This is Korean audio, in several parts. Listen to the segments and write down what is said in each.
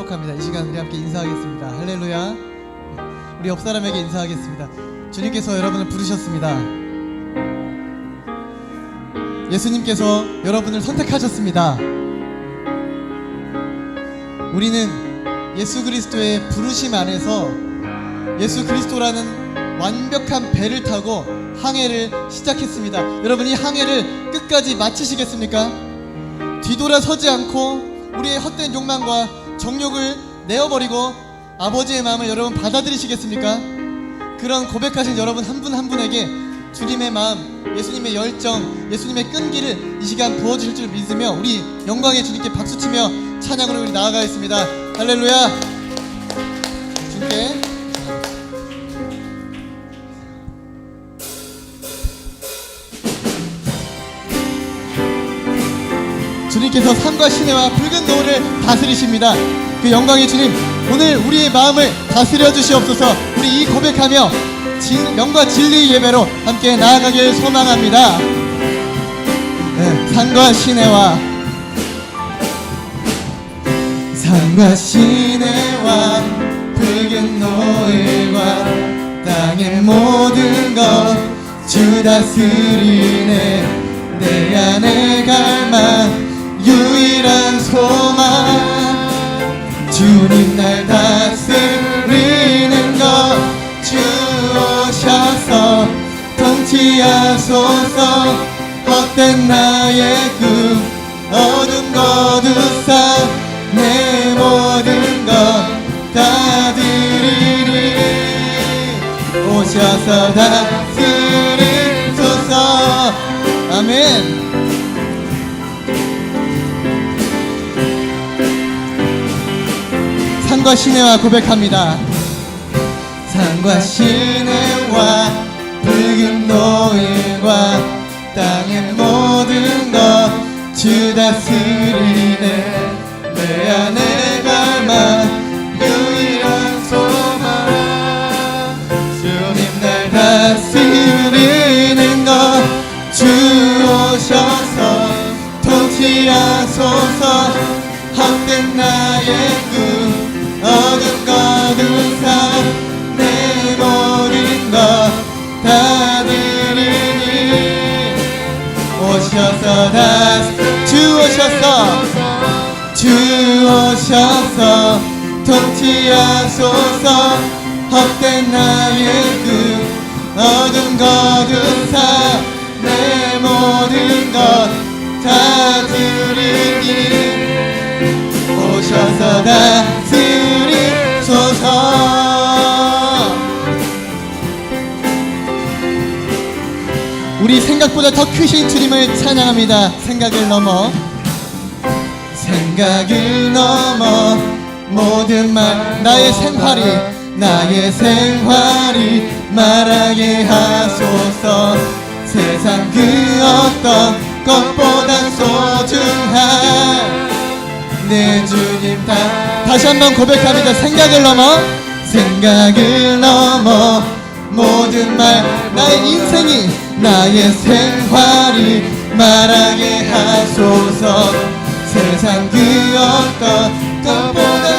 축복합니다. 이 시간 우리 함께 인사하겠습니다. 할렐루야. 우리 옆 사람에게 인사하겠습니다. 주님께서 여러분을 부르셨습니다. 예수님께서 여러분을 선택하셨습니다. 우리는 예수 그리스도의 부르심 안에서 예수 그리스도라는 완벽한 배를 타고 항해를 시작했습니다. 여러분 이 항해를 끝까지 마치시겠습니까? 뒤돌아서지 않고 우리의 헛된 욕망과 정욕을 내어버리고 아버지의 마음을 여러분 받아들이시겠습니까? 그런 고백하신 여러분 한분한 분에게 주님의 마음, 예수님의 열정, 예수님의 끈기를 이 시간 부어주실 줄 믿으며 우리 영광의 주님께 박수치며 찬양으로 우리 나아가겠습니다. 할렐루야! 주님께 주님께서 산과 시내와 붉은 노을을 다스리십니다. 그 영광의 주님, 오늘 우리의 마음을 다스려 주시옵소서. 우리 이 고백하며 진, 영과 진리 예배로 함께 나아가길 소망합니다. 네, 산과 시내와 산과 시내와 붉은 노을과 땅의 모든 것 주 다스리네 내 안에 갈망 유일한 소망. 주님 날 다스리는 것 주 오셔서 통치하소서. 헛된 나의 꿈 어둠 거두사 내 모든 것 다 드리리. 오셔서 다스리소서. 아멘 산과 시내와 고백합니다. 산과 시내와 붉은 노을과 땅의 모든 것 주 다스리네 내 안에 갈망 유일한 소망 주님 날 다스리는 것 주 오셔서 통치하소서 헛된 나의 오셔서 다주 오셔서 주 오셔서 통치하소서. 헛된 나의 꿈 어둠 거두사 내 모든 것 다 드리니 오셔서 다스리 우리 생각보다 더 크신 주님을 찬양합니다. 생각을 넘어. 생각을 넘어. 모든 말 나의 생활이 나의 생활이 말하게 하소서. 세상 그 어떤 것보다 소중한 내 주님 다 다시 한번 고백합니다. 생각을 넘어. 생각을 넘어 모든 말 나의 인생이 나의 생활이 말하게 하소서. 세상 그 어떤 것보다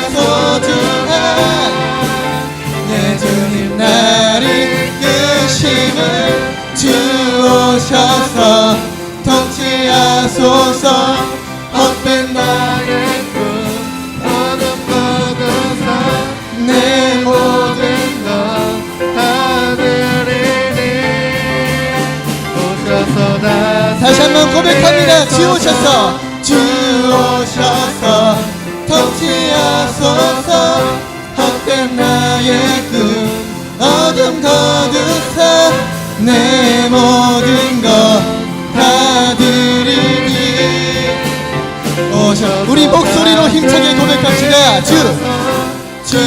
주 오셔서 주 오셔서 통치하소서. 헛된 나의 꿈 어둠 거두사 내 모든 것다 드리니. 오셔 우리 목소리로 힘차게 고백합시다. 주주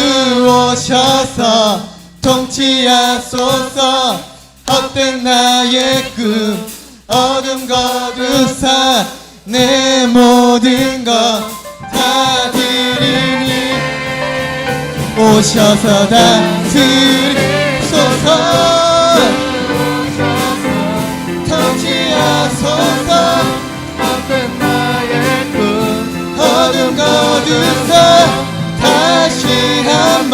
오셔서 통치하소서. 헛된 나의 꿈 어둠 거두사 그 내 모든 것 다 드리니. 오셔서 다스리소서. 터지하소서. 앞에 나의 꿈 어둠 거두 그 산 다시 한번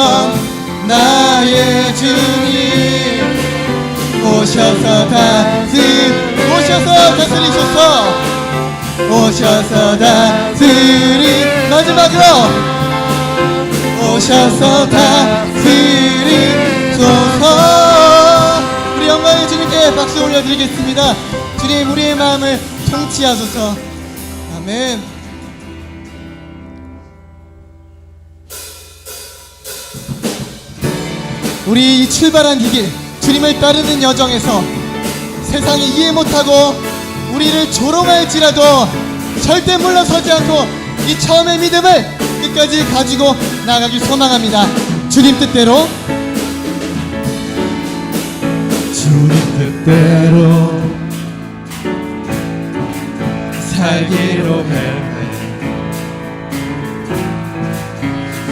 나의 주님. 오셔서 다스리 소서 오셔서 다스리 마지막으로 오셔서 다스리소서. 우리 영광의 주님께 박수 올려드리겠습니다. 주님 우리의 마음을 통치하소서. 아멘. 우리 이 출발한 이 길, 주님을 따르는 여정에서 세상이 이해 못하고 우리를 조롱할지라도 절대 물러서지 않고 이 처음의 믿음을 끝까지 가지고 나가길 소망합니다. 주님 뜻대로 주님 뜻대로 살기로 했네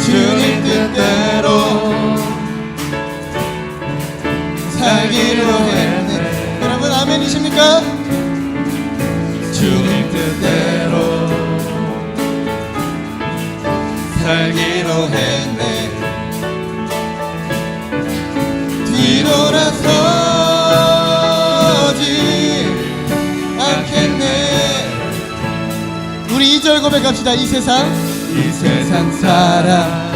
주님 뜻대로 살기로 했네. 아멘이십니까? 주님 뜻대로 살기로 했네 뒤돌아서지 않겠네. 우리 2절 고백합시다. 이 세상 이 세상 사람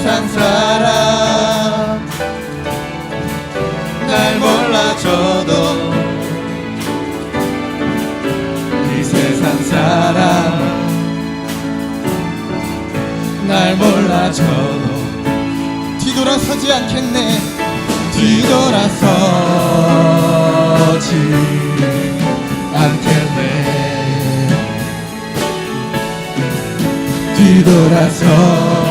세상 사람. 날 몰라줘도 이 세상 사람. 날 몰라줘도 뒤돌아서지 않겠네. 뒤돌아서지 않겠네. 뒤돌아서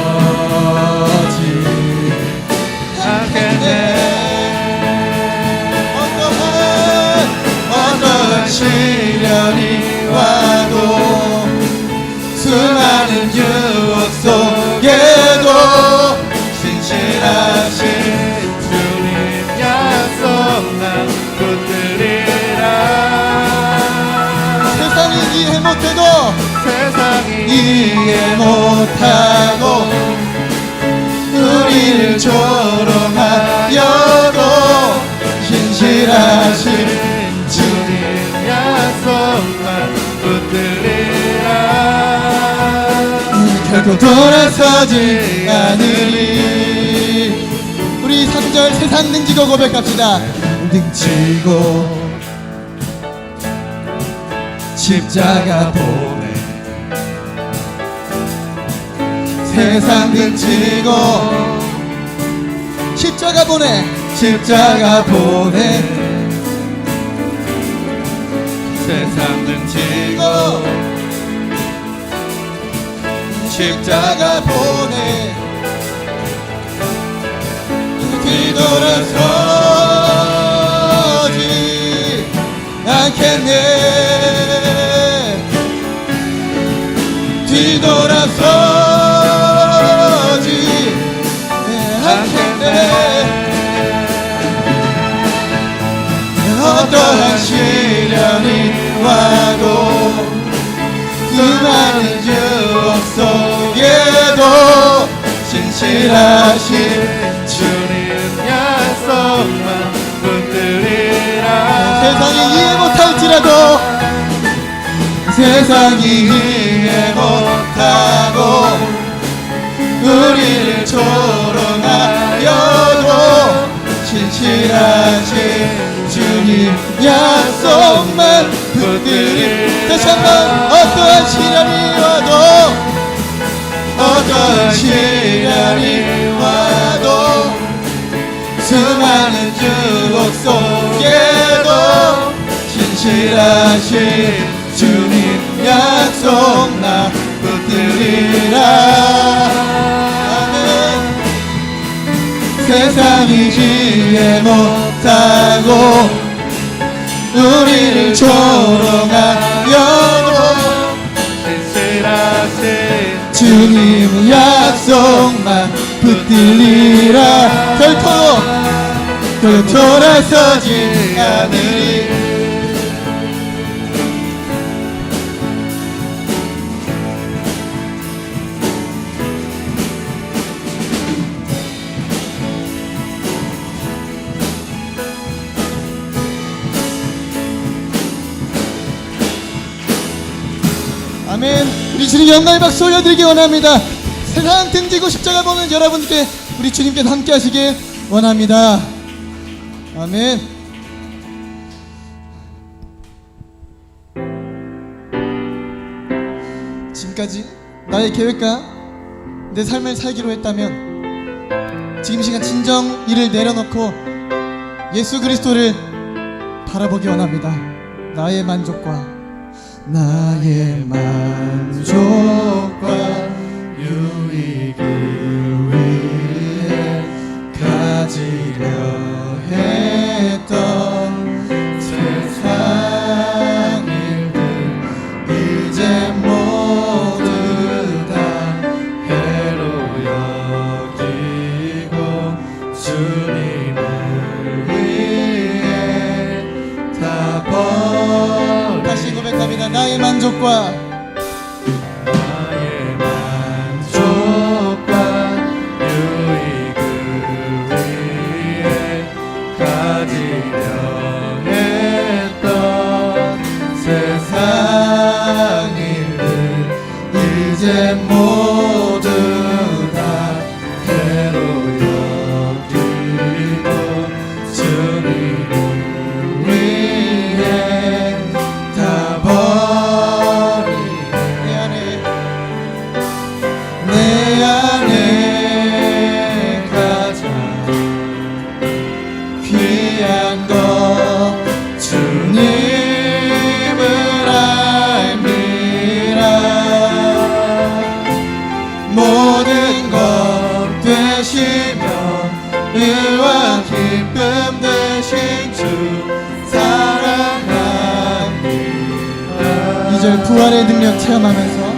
시련이 와도 수많은 유혹 속에도 신실하신 주님 약속만 붙들리라. 세상이 이해 못해도 세상이 이해 못하고 우리를 조롱하여도 신실하신 결코 돌아서지 않으리. 우리 3절 세상 등지고 고백합시다. 등치고 십자가 보내. 세상 등치고 십자가 보내. 십자가 보내. 세상 등치고 십자가 보내. 뒤돌아서지 않겠네. 뒤돌아서 신실하신 주님 약속만 붙들리라. 세상이 이해 못할지라도 세상이 이해 못하고 우리를 조롱하여도 신실하신 주님 약속만 붙들리 다시 한번 어떠한 시련이 와도 어떠한 시련이 와도 수많은 유혹 속에도 신실하신 주님 약속 나 붙들리라. 아멘. 세상이 이해 못하고 우리를 조롱하여 주님 약속만 붙들리라. 결코 결코 돌아서지 않으리 주님 영광의 박수 올려드리기 원합니다. 세상 등지고 십자가 보는 여러분께 우리 주님께서 함께 하시길 원합니다. 아멘. 지금까지 나의 계획과 내 삶을 살기로 했다면 지금 시간 진정 이를 내려놓고 예수 그리스도를 바라보기 원합니다. 나의 만족과 나의 만족과 유익을 위해 가지려 했던 세상 일들 이제 What. 이제 부활의 능력 체험하면서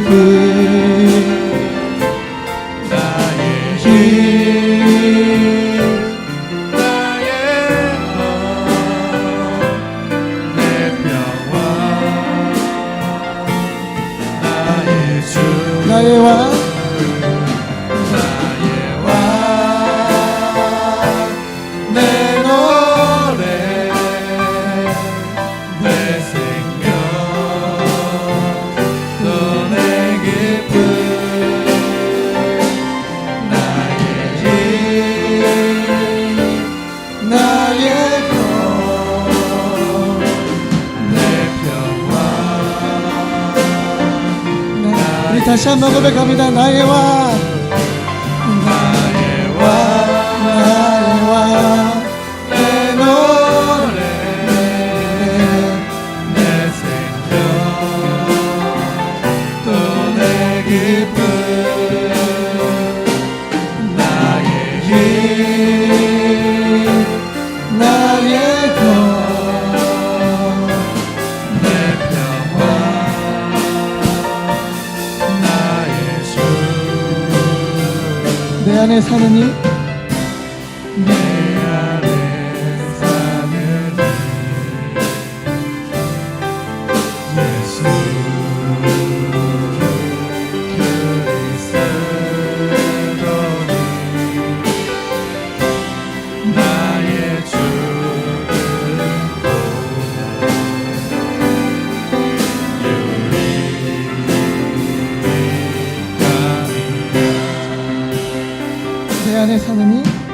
good. しのべかみたいなわ。 안에 사는 일 안에 사느니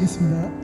마치겠습니다.